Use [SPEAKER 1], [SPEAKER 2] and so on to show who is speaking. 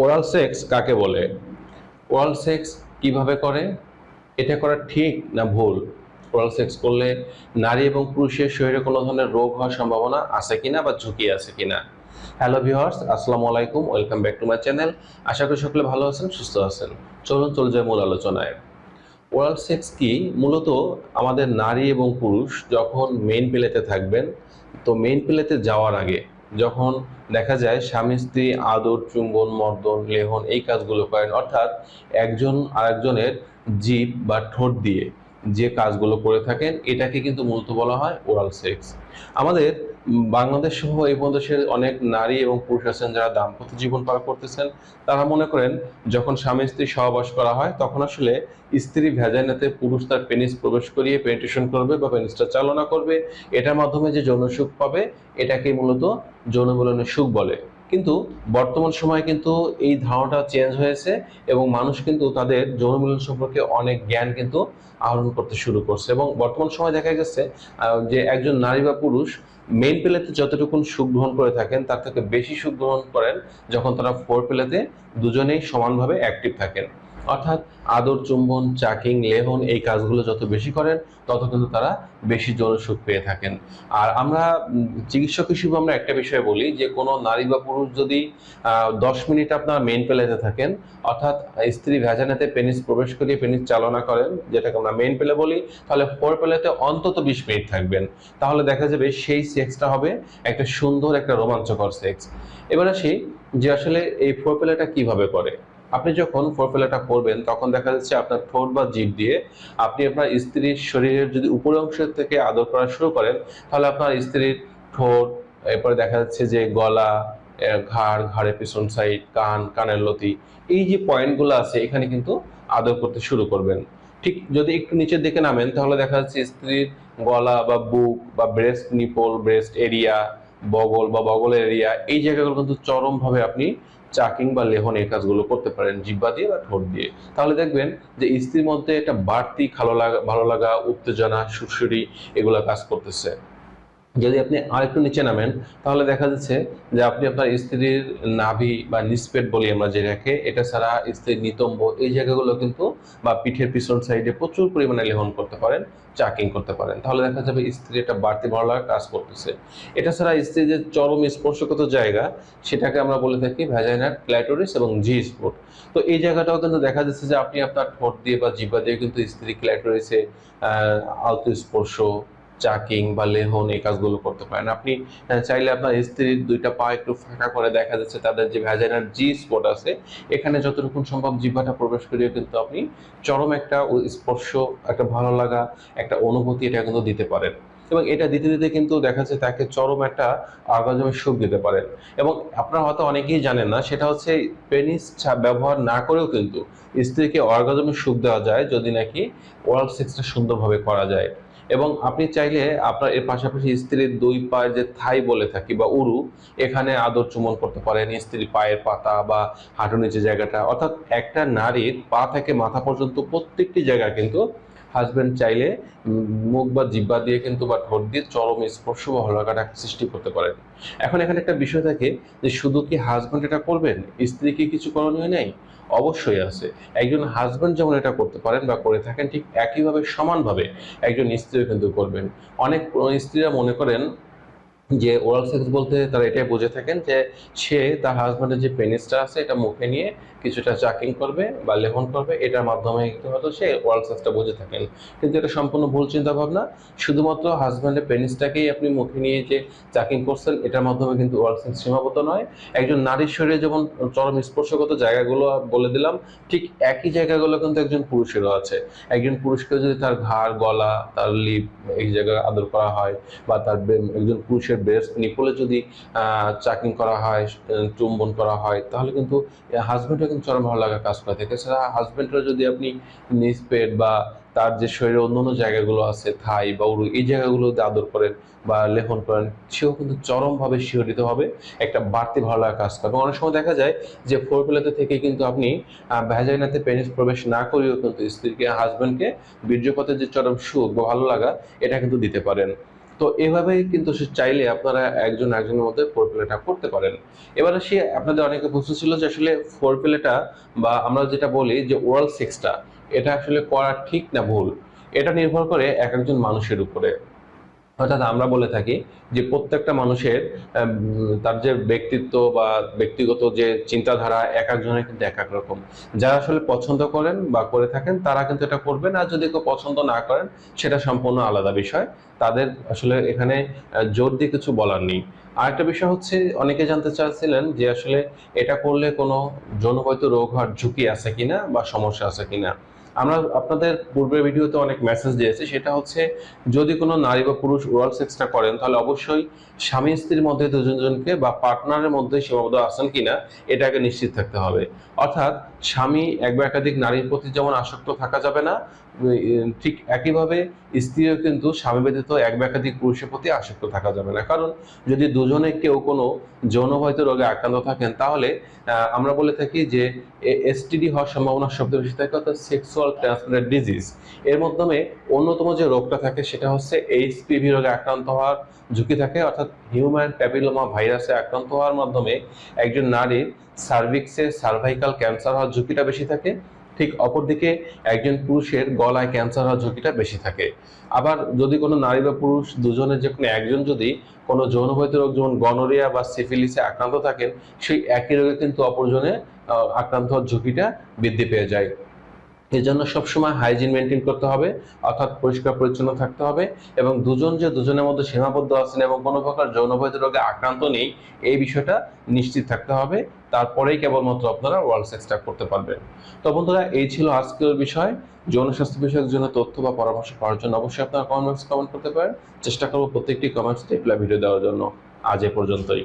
[SPEAKER 1] Oral sex কাকে বলে? Oral sex কীভাবে করে? এটা করা ঠিক না ভুল? ওরাল সেক্স করলে নারী এবং পুরুষের শরীরে কোনো ধরনের রোগ হওয়ার সম্ভাবনা আছে কিনা বা ঝুঁকি আছে কিনা? হ্যালো ভিউয়ার্স আসসালামু আলাইকুম welcome back to my channel আশা করি সকলে ভালো আছেন, সুস্থ আছেন। চলুন চলে যায় মূল আলোচনায়। ওরাল সেক্স কি? মূলত আমাদের নারী এবং পুরুষ যখন মেন প্লেতে থাকবেন, তো মেন প্লেতে যাওয়ার আগে যখন দেখা যায় স্বামী, স্ত্রী, আদর, চুম্বন, মর্দন, লেহন এই কাজগুলো করেন, অর্থাৎ একজন আরেকজনের জীব বা ঠোঁট দিয়ে। যে কাজগুলো করে থাকেন, এটাকে কিন্তু মূলত বলা হয় ওরাল সেক্স আমাদের বাংলাদেশ সহ এই প্রদেশের অনেক নারী এবং পুরুষ আছেন যারা দাম্পত্য জীবন পার করতেছেন। তারা মনে করেন, যখন স্বামী স্ত্রী সহবাস করা হয়, তখন আসলে স্ত্রী ভেজাইনাতে পুরুষ তার পেনিস প্রবেশ করিয়ে পেনিটেশন করবে বা পেনিসটা চালনা করবে। এটার মাধ্যমে যে যৌন সুখ পাবে এটাকে মূলত যৌন মিলনের সুখ বলে। কিন্তু বর্তমান সময়ে কিন্তু এই ধারণাটা চেঞ্জ হয়েছে এবং মানুষ কিন্তু তাদের যৌন মিলন সম্পর্কে অনেক জ্ঞান কিন্তু আহরণ করতে শুরু করছে। এবং বর্তমান সময় দেখা গেছে যে একজন নারী বা পুরুষ মেন পেলেতে যতটুকুন সুখ গ্রহণ করে থাকেন, তার থেকে বেশি সুখ গ্রহণ করেন যখন তারা ফোর পেলেতে দুজনেই সমানভাবে অ্যাক্টিভ থাকেন। অর্থাৎ আদর, চুম্বন, চাকিং, লেহন এই কাজগুলো যত বেশি করেন, তত কিন্তু তারা বেশি যৌন সুখ পেয়ে থাকেন। আর আমরা চিকিৎসক হিসেবে আমরা একটা বিষয় বলি যে, কোনো নারী বা পুরুষ যদি দশ মিনিট আপনার মেন পেলেতে থাকেন, অর্থাৎ স্ত্রী ভ্যাজানাতে পেনিস প্রবেশ করিয়ে পেনিস চালনা করেন, যেটাকে আমরা মেন পেলে বলি, তাহলে ফোর পেলেতে অন্তত বিশ মিনিট থাকবেন। তাহলে দেখা যাবে সেই সেক্সটা হবে একটা সুন্দর, একটা রোমাঞ্চকর সেক্স এবার আসি যে, আসলে এই ফোর পেলেটা কীভাবে করে? আপনি যখন ফোর পেলেটা করবেন তখন দেখা যাচ্ছে আপনার ঠোঁট বা জিভ দিয়ে আপনি আপনার স্ত্রীর শরীরের যদি উপরের অংশ থেকে আদর করা শুরু করেন, তাহলে আপনার স্ত্রীর ঠোঁট, এরপরে দেখা যাচ্ছে যে গলা ঘাড়, ঘাড়ের পিছন সাইড কান, কানের লতি, এই যে পয়েন্টগুলো আছে, এখানে কিন্তু আদর করতে শুরু করবেন। ঠিক যদি একটু নিচের দিকে নামেন, তাহলে দেখা যাচ্ছে স্ত্রীর গলা বা বুক বা ব্রেস্ট নিপল ব্রেস্ট এরিয়া বগল বা বগল এরিয়া, এই জায়গাগুলো কিন্তু চরম ভাবে আপনি চাকিং বা লেহন এই কাজগুলো করতে পারেন জিব্বা দিয়ে বা ঠোঁট দিয়ে। তাহলে দেখবেন যে স্ত্রীর মধ্যে একটা বাড়তি ভালো লাগা ভালো লাগা, উত্তেজনা সুরসুরি এগুলা কাজ করতেছে। যদি আপনি আরেকটু নিচে নামেন, তাহলে দেখা যাচ্ছে যে আপনি আপনার স্ত্রীর নাভি বা নিসপেট বলি আমরা যে যেটাকে, এটা ছাড়া স্ত্রীর নিতম্ব এই জায়গাগুলো কিন্তু বা পিঠের পিছন সাইডে প্রচুর পরিমাণে লেহন করতে পারেন, চাকিং করতে পারেন। তাহলে দেখা যাবে স্ত্রী একটা বাড়তি ভালো লাগা কাজ করতেছে। এটা ছাড়া স্ত্রীর যে চরম স্পর্শগত জায়গা, সেটাকে আমরা বলে থাকি ভ্যাজাইনার ক্ল্যাটোরিস এবং জি স্পোর্ট তো এই জায়গাটাও কিন্তু দেখা যাচ্ছে যে আপনি আপনার ঠোঁট দিয়ে বা জিব্বা দিয়ে কিন্তু স্ত্রী ক্ল্যাটোরিসে আলতো স্পর্শ চাকিং বা লেহন এই কাজগুলো করতে পারেন। আপনি চাইলে আপনার স্ত্রীর দুইটা পা একটু ফাঁকা করে দেখা যাচ্ছে তাদের যে ভ্যাজাইনার জি স্পট আছে, এখানে যতটুকু সম্ভব জিহ্বাটা প্রবেশ করিয়ে কিন্তু আপনি চরম একটা স্পর্শ, একটা ভালো লাগা, একটা অনুভূতি এটা কিন্তু দিতে পারেন। এবং এটা দিতে দিতে কিন্তু দেখা যাচ্ছে তাকে চরম একটা অর্গাজমের সুখ দিতে পারেন। এবং আপনারা হয়তো অনেকেই জানেন না, সেটা হচ্ছে পেনিস ব্যবহার না করেও কিন্তু স্ত্রীকে অর্গাজমের সুখ দেওয়া যায় যদি নাকি ওরাল সেক্সটা সুন্দরভাবে করা যায়। এবং আপনি চাইলে আপনার এর পাশাপাশি স্ত্রীর দুই পায়ের যে থাই বলে থাকি বা উরু, এখানে আদর চুমন করতে পারেন, স্ত্রীর পায়ের পাতা বা হাঁটু নিচে জায়গাটা। অর্থাৎ একটা নারীর পা থেকে মাথা পর্যন্ত প্রত্যেকটি জায়গা কিন্তু হাজবেন্ড চাইলে মুখ বা জিব্বা দিয়ে কিন্তু বা ঠোঁট দিয়ে চরম স্পর্শ বা হলাকাটা সৃষ্টি করতে পারেন। এখন এখানে একটা বিষয় থাকে যে, শুধু কি হাজব্যান্ড এটা করবেন? স্ত্রীকে কিছু করণীয় নেই? অবশ্যই আছে। একজন হাজব্যান্ড যেমন এটা করতে পারেন বা করে থাকেন, ঠিক একইভাবে সমানভাবে একজন স্ত্রীও কিন্তু করবেন। অনেক স্ত্রীরা মনে করেন যে ওরাল সেক্স বলতে তারা এটাই বুঝে থাকেন যে সে তার হাজব্যান্ডের যে পেনিসটা আছে, এটা মুখে নিয়ে কিছুটা চাকিং করবে বা লেহন করবে, এটার মাধ্যমে কিন্তু হয়তো সে ওরাল সেক্সটা বুঝে থাকেন। কিন্তু এটা সম্পূর্ণ ভুল চিন্তা ভাবনা শুধুমাত্র হাজব্যান্ডের পেনিসটাকেই আপনি মুখে নিয়ে যে চাকিং করছেন, এটার মাধ্যমে কিন্তু ওরাল সেক্স সীমাবদ্ধ নয়। একজন নারীর শরীরে যেমন চরম স্পর্শগত জায়গাগুলো বলে দিলাম, ঠিক একই জায়গাগুলো কিন্তু একজন পুরুষেরও আছে। একজন পুরুষকে যদি তার ঘাড়, গলা, তার লিপ এই জায়গায় আদর করা হয় বা তার একজন পুরুষের ব্রেস্ট নিপলে যদি চাকিং করা হয় চুম্বন করা হয়, তাহলে কিন্তু হাজব্যান্ডও কিন্তু চরম ভালো লাগা কাজ করে। থাকে এছাড়া হাজব্যান্ডরা যদি আপনি নিজ পেট বা তার যে শরীরের অন্যান্য জায়গাগুলো আছে, থাই বা উরু, এই জায়গাগুলোতে আদর করেন বা লেখন করেন, সেও কিন্তু চরমভাবে শিহরিত হবে, একটা বাড়তি ভালো লাগা কাজ করে। এবং অনেক সময় দেখা যায় যে ফোর থেকে কিন্তু আপনি ভ্যাজাইনাতে পেনিস প্রবেশ না করেও কিন্তু স্ত্রীকে হাজব্যান্ডকে বীর্যপথের যে চরম সুখ বা ভালো লাগা, এটা কিন্তু দিতে পারেন। তো এভাবে কিন্তু সে চাইলে আপনারা একজন একজনের মধ্যে ফোর প্লেটা করতে পারেন। এবারে সে আপনাদের অনেকে প্রশ্ন ছিল যে আসলে ফোর প্লেটা বা আমরা যেটা বলি যে ওরাল সেক্সটা এটা আসলে করা ঠিক না ভুল? এটা নির্ভর করে এক একজন মানুষের উপরে। অর্থাৎ আমরা বলে থাকি যে প্রত্যেকটা মানুষের তার যে ব্যক্তিত্ব বা ব্যক্তিগত যে চিন্তাধারা এক একজনের কিন্তু এক এক রকম। যারা আসলে পছন্দ করেন বা করে থাকেন, তারা কিন্তু এটা করবেন। আর যদি কেউ পছন্দ না করেন, সেটা সম্পূর্ণ আলাদা বিষয়। তাদের আসলে এখানে জোর দিয়ে কিছু বলার নেই। আরেকটা বিষয় হচ্ছে, অনেকে জানতে চাচ্ছিলেন যে আসলে এটা করলে কোনো যৌনবহিত রোগ হওয়ার ঝুঁকি আছে কিনা বা সমস্যা আছে কিনা। আমরা আপনাদের পূর্বের ভিডিওতে অনেক মেসেজ দিয়েছি, সেটা হচ্ছে যদি কোনো নারী বা পুরুষ ওরাল সেক্সটা করেন, তাহলে অবশ্যই স্বামী স্ত্রীর মধ্যে দুজনজনকে বা পার্টনারের মধ্যে সীমাবদ্ধ আসেন কিনা এটাকে নিশ্চিত থাকতে হবে। অর্থাৎ স্বামী এক বা একাধিক নারীর প্রতি যেমন আসক্ত থাকা যাবে না ঠিক একইভাবে স্ত্রীও কিন্তু স্বামী ব্যতীত এক বা পুরুষের প্রতি আসক্ত থাকা যাবে না। কারণ যদি দুজনে কেউ কোনো যৌনবাহিত রোগে আক্রান্ত থাকেন, তাহলে আমরা বলে থাকি যে এসটিডি হওয়ার সম্ভাবনা সবচেয়ে বেশি থাকে, অর্থাৎ সেক্সুয়াল ট্রান্সমিটেড ডিজিজ এর মাধ্যমে অন্যতম যে রোগটা থাকে, সেটা হচ্ছে এইচপিভি রোগে আক্রান্ত হওয়ার ঝুঁকি থাকে, অর্থাৎ হিউম্যান প্যাপিলোমা ভাইরাসে আক্রান্ত হওয়ার মাধ্যমে একজন নারীর সার্ভিক্সে সার্ভাইকাল ক্যান্সার হওয়ার ঝুঁকিটা বেশি থাকে ঠিক অপরদিকে একজন পুরুষের গলায় ক্যান্সার হওয়ার ঝুঁকিটা বেশি থাকে। আবার যদি কোনো নারী বা পুরুষ দুজনের যে কোনো একজন যদি কোনো যৌনবহিত রোগ যেমন গনোরিয়া বা সিফিলিসে আক্রান্ত থাকেন, সেই একই রোগে কিন্তু অপরজনে আক্রান্ত হওয়ার ঝুঁকিটা বৃদ্ধি পেয়ে যায়। এই জন্য সবসময় হাইজিন মেনটেন করতে হবে, অর্থাৎ পরিষ্কার পরিচ্ছন্ন থাকতে হবে এবং দুজন যে দুজনের মধ্যে সীমাবদ্ধ আছেন এবং কোনো প্রকার যৌনবহিত রোগে আক্রান্ত নেই, এই বিষয়টা নিশ্চিত থাকতে হবে। তারপরেই কেবলমাত্র আপনারা ওয়ার্ল্ড সেক্সটা করতে পারবেন। তো বন্ধুরা, এই ছিল আজকের বিষয়। যৌন স্বাস্থ্য বিষয়ক জন্য তথ্য বা পরামর্শ পাওয়ার জন্য অবশ্যই আপনারা কমেন্ট বক্সে কমেন্ট করতে পারেন। চেষ্টা করব প্রত্যেকটি কমেন্টস রিপ্লাই ভিডিও দেওয়ার জন্য। আজ এ পর্যন্তই।